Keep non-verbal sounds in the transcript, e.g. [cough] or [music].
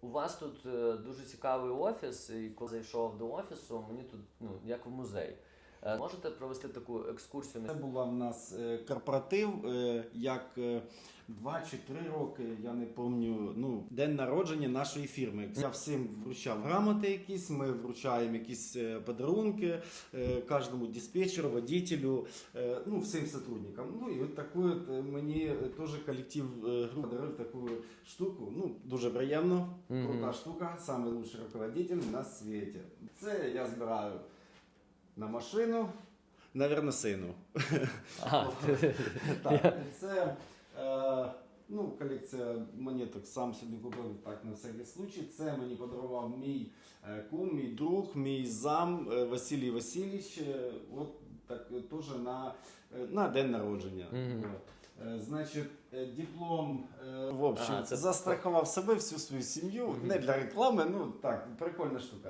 У вас тут е, дуже цікавий офіс, і коли зайшов до офісу, мені тут ну як в музей. Е, Можете провести таку екскурсію? Це була в нас е, корпоратив, е, як два чи три роки, я не пам'ятаю, ну, день народження нашої фірми. Я всім вручав грамоти якісь, ми вручаємо якісь подарунки кожному диспетчеру, водителю, е, ну, всім сотрудникам. Ну і от таку от мені теж колектив подарив таку штуку. Ну, дуже приємно. Крута штука, лучший руководитель на світі. Це я збираю на машину, навірно, сину. Ага. [laughs] Так, це е, ну, колекція монеток сам собі купив так на всякий случай. Це мені подарував мій е, кум, мій друг, мій зам е, Василій Васильович. Е, От так теж на, на день народження. От. Е, Значить, диплом в общем, Ага, це- застрахував себе всю свою сім'ю. Не для реклами, ну так, прикольна штука.